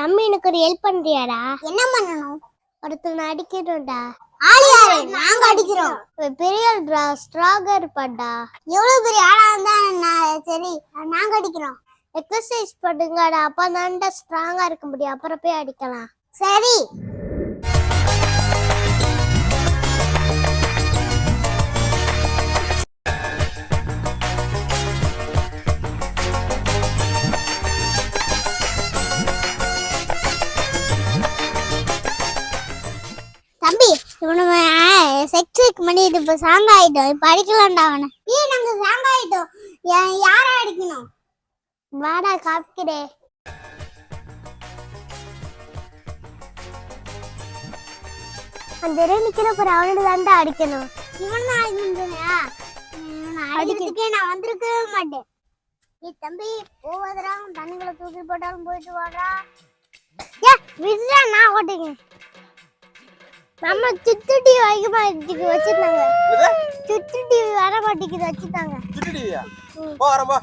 தம்பி எனக்கு ஒரு ஹெல்ப் பண்றியாடா? என்ன பண்ணணும்? ஒருத்தனை அடிக்கணும்டா ஆளு யாரு? நாங்க அடிக்கிறோம். பெரிய ஸ்ட்ராங்கா இருப்பான்டா. எவ்வளவு பெரிய ஆளா இருந்தா சரி நாங்க அடிக்கிறோம். எக்ஸசைஸ் பண்ணுங்கடா. அப்ப தான்டா ஸ்ட்ராங்கா இருக்க முடியும். அப்புறம் போய் அடிக்கலாம். சரி. தம்பி இவனை செக்ஸுக்கு மணி இது இப்போ சாங் ஆயிட்டோம். இப்போ அடிக்கலாம்டா அவனை. ஏன் நாங்க சாங் ஆயிட்டோம். யா- யார அடிக்கணும்? வாடா காப்பிக்கிறே அந்த நிக்கிற ஒரு அவனோட தாண்டா அடிக்கணும். இவன் தான் அடிக்கணும்யா அடிக்கிறதுக்கே நான் வந்திருக்கவே மாட்டேன். ஏ தம்பி போவாதடா தண்ணிகளை தூக்கி போட்டாலும் போயிட்டு வாடா. ஏ விடுறா நான் ஓட்டுங்க நம்ம சுத்து டிவி வைக்க மாட்டேங்குது வச்சிருந்தாங்க. சுத்து டிவி வர மாட்டேங்குது சுட்டுடுவியா போ வரேன் போ.